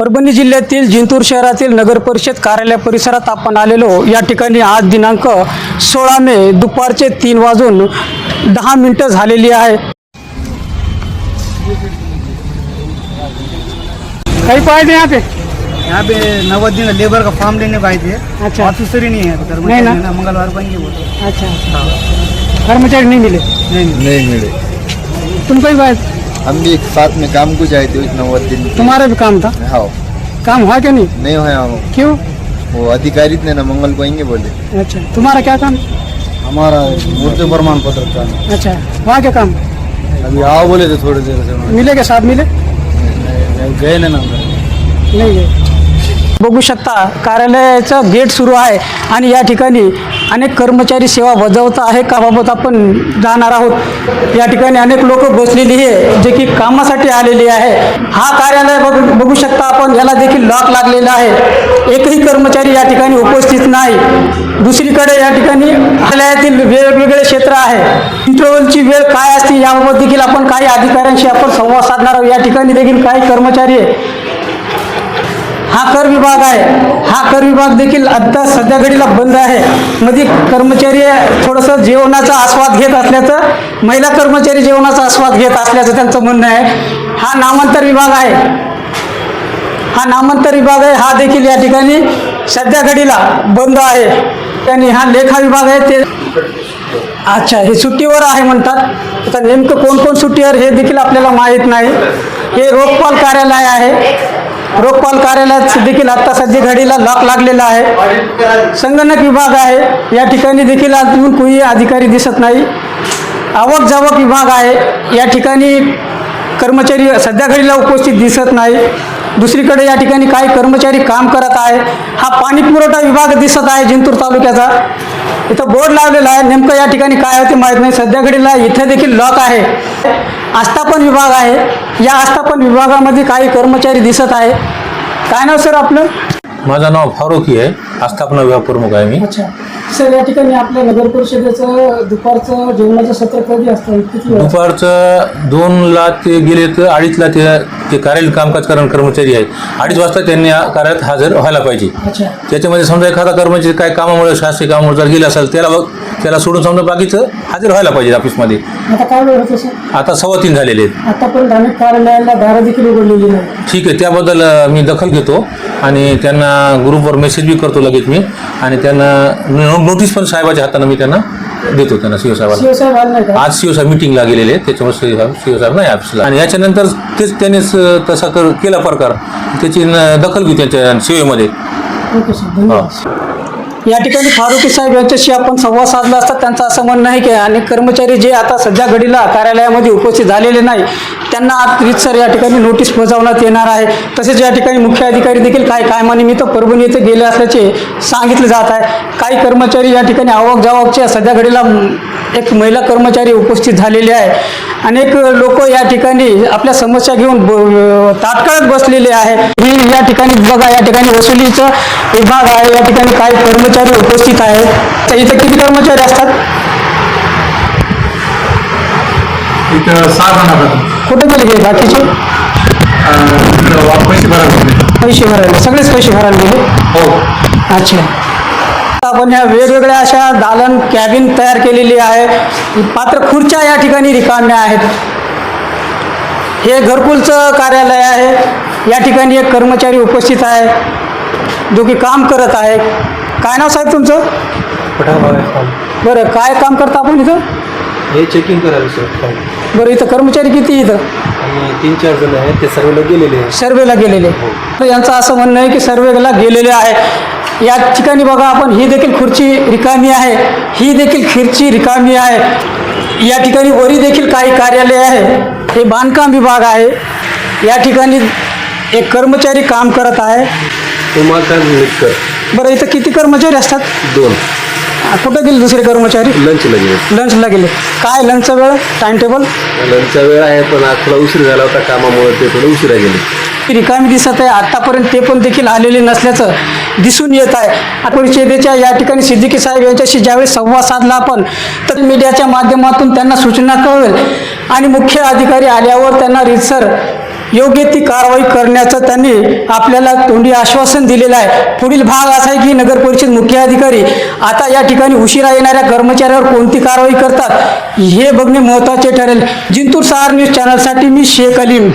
परभणी जिल्ह्यातील जिंतूर शहरातील नगर परिषद कार्यालय परिसरात आपण आलेलो या ठिकाणी आज दिनांक सोळा मे दुपारचे तीन वाजून दहा मिनिटं झालेली आहे. काही पाहिजे यहाँ पे यहाँ पे नवद दिन लेबर का फॉर्म लेने थे अच्छा। ऑफिसर ही नहीं है कर्मचारी नहीं ना। ना मंगलवार तो। अच्छा। कर्मचारी नहीं मिले? नहीं नहीं नहीं मिले। तुम कई बात हम भी एक साथ में काम को जाए थे नौवत दिन। तुम्हारा भी काम था? हाँ. काम हुआ क्या नहीं? नहीं हुआ हम क्यों? वो अधिकारी ने ना मंगल को आएंगे बोले. अच्छा तुम्हारा क्या काम? हमारा मृत्यु प्रमाण पत्र का अच्छा वहाँ क्या काम? अभी आओ बोले थे थोड़ी देर से। मिले के साथ मिले? नहीं, गए ना ना नाही आहे. बघू शकता कार्यालयाचं गेट सुरू आहे आणि या ठिकाणी अनेक कर्मचारी सेवा बजावत आहे. का बाबत आपण जाणार आहोत. या ठिकाणी अनेक लोक बसलेली आहे जे की कामासाठी आलेली आहे. हा कार्यालय बघ बघू शकता आपण याला देखील लॉक लागलेला आहे. एकही कर्मचारी या ठिकाणी उपस्थित नाही. दुसरीकडे या ठिकाणी कार्यालयातील वेगवेगळे क्षेत्र आहे. इंटरव्हलची वेळ काय असते याबाबत देखील आपण काही अधिकाऱ्यांशी आपण संवाद साधणार आहोत. या ठिकाणी देखील काही कर्मचारी आहे. हा कर विभाग आहे. हा कर विभाग देखील आता सध्या घडीला बंद आहे. मध्ये कर्मचारी थोडंसं जेवणाचा आस्वाद घेत असल्याचं महिला कर्मचारी जेवणाचा आस्वाद घेत असल्याचं त्यांचं म्हणणं आहे. हा नामांतर विभाग आहे. हा नामांतर विभाग आहे. हा देखील या ठिकाणी सध्या घडीला बंद आहे. त्यांनी हा लेखा विभाग आहे. ते अच्छा हे सुट्टीवर आहे म्हणतात. आता नेमकं कोण कोण सुट्टीवर हे देखील आपल्याला माहीत नाही. हे रोखपाल कार्यालय आहे. रोखपाल कार्यालयात देखील आत्ता सध्या घडीला लॉक लागलेला आहे. संगणक विभाग आहे. या ठिकाणी देखील अजून कोणी अधिकारी दिसत नाही. आवक जावक विभाग आहे. या ठिकाणी कर्मचारी सध्या घडीला उपस्थित दिसत नाही. दुसरीकडे या ठिकाणी काही कर्मचारी काम करत आहे. हा पाणी पुरवठा विभाग दिसत आहे जिंतूर तालुक्याचा. इथं बोर्ड लावलेला आहे. नेमकं या ठिकाणी काय होते माहीत नाही. सध्या घडीला इथे देखील लॉक आहे. आस्थापन विभाग आहे. या आस्थापन विभागामध्ये काही कर्मचारी दिसत आहे. काय नाव सर आपलं? माझं नाव फारुकी आहे. आस्थापना विभाग प्रमुख आहे मी. अच्छा. सर या ठिकाणी आपल्या नगर परिषदेचं दुपारचं जेवणाचं सत्र कधी असतं? किती वेळा? दुपारचं दोनला ते गेले तर अडीचला ते ते कार्यालयीन कामकाज करणारे कर्मचारी आहेत. अडीच वाजता त्यांनी या कार्यालयात हजर व्हायला पाहिजे. अच्छा. त्याच्यामध्ये समजा एखादा कर्मचारी काय कामामुळे शासकीय कामामुळे जर गेला असेल त्याला त्याला सोडून समजा बाकीचं हजर व्हायला पाहिजे ऑफिसमध्ये. आता काय वेळ होतं सर आता सव्वा तीन झालेले आहेत. आतापर्यंत अनेक कार्यालयाला दारं देखील उघडलेली नाही. ठीक आहे त्याबद्दल अ, मी दखल घेतो आणि त्यांना ग्रुपवर मेसेज बी करतो लगेच मी. आणि त्यांना नो- नोटीस पण साहेबाच्या हातानं मी त्यांना देतो त्यांना सीओ साहेबाला. शिवसाहेब आले नाही का? आज शिवसाहेब मिटिंगला गेलेले आहेत त्याच्यामुळे शिवसाहेब शिवसाहेब नाही ऑफिसला आणि याच्यानंतर तेच त्यानेच अ, तसा कर केला प्रकार. त्याची न- दखल घेऊ त्यांच्या सेवेमध्ये ओके सर धन्यवाद. या ठिकाणी फारुकी साहेब यांच्याशी आपण संवाद साधला असता त्यांचं असं म्हणणं आहे की अनेक कर्मचारी जे आता सध्या घडीला कार्यालयामध्ये उपस्थित झालेले नाही त्यांना आज रितसर या ठिकाणी नोटीस बजावण्यात येणार आहे. तसेच या ठिकाणी मुख्य अधिकारी देखील काही कायमानिमित्त परभणी येथे गेले असल्याचे सांगितले जात आहे. काही कर्मचारी या ठिकाणी आवक जावकच्या सध्या घडीला एक महिला कर्मचारी उपस्थित झालेले आहे. अनेक लोक या ठिकाणी आपल्या समस्या घेऊन तात्काळात बसलेले आहे. ही या ठिकाणी बघा या ठिकाणी वसुलीचं विभाग आहे या ठिकाणी काही कर्मचारी उपस्थित आहेत. तर इथं किती कर्मचारी असतात? इथं सहा कुठे गेले हे बाकीचे पैसे भरायला पैसे भरायला सगळेच पैसे भरायला गेले? हो. अच्छा. आपण ह्या वेगवेगळ्या अशा दालन कॅबिन तयार केलेली आहे. मात्र खुर्च्या या ठिकाणी रिकाम्या आहेत. हे घरकुलचं कार्यालय आहे. या ठिकाणी एक कर्मचारी उपस्थित आहे. जो की काम करत आहे काय नाव साहेब तुमचं? बरं काय काम करता आपण इथं? हे चेकिंग करायला सर बरं इथं कर्मचारी किती इथं? तीन चार जण आहेत ते सर्वला गेलेले आहेत. सर्वेला गेलेले. तर यांचं असं म्हणणं आहे की सर्वेला गेलेले आहे. या ठिकाणी बघा आपण ही देखील खुर्ची रिकामी आहे. ही देखील खुर्ची रिकामी आहे. या ठिकाणी वरी देखील काही कार्यालय आहे. हे बांधकाम विभाग आहे. या ठिकाणी एक कर्मचारी काम करत आहे. बरं इथं किती कर्मचारी असतात? दोन. कुठं गेले दुसरे कर्मचारी? लंचला गेले. लंचला गेले. काय लंचचा वेळ? Time table? लंचचा वेळ आहे पण आज थोडा उशीर झाला होता कामामुळे ते थोडं उशिरा गेले. रिकामी दिसत आहे. आत्तापर्यंत ते पण देखील आलेले नसल्याचं दिसून येत आहे. परिषदेच्या या ठिकाणी सिद्दीकी साहेब यांच्याशी ज्यावेळेस संवाद साधला आपण तर मीडियाच्या माध्यमातून त्यांना सूचना कळेल आणि मुख्य अधिकारी आल्यावर त्यांना रितसर योग्य ती कारवाई करण्याचं त्यांनी आपल्याला तोंडी आश्वासन दिलेलं आहे. पुढील भाग असा आहे की नगर परिषद मुख्य अधिकारी आता या ठिकाणी उशिरा येणाऱ्या कर्मचाऱ्यावर कोणती कारवाई करतात हे बघणे महत्त्वाचे ठरेल. जिंतूर सहार न्यूज चॅनलसाठी मी शेख अलीम.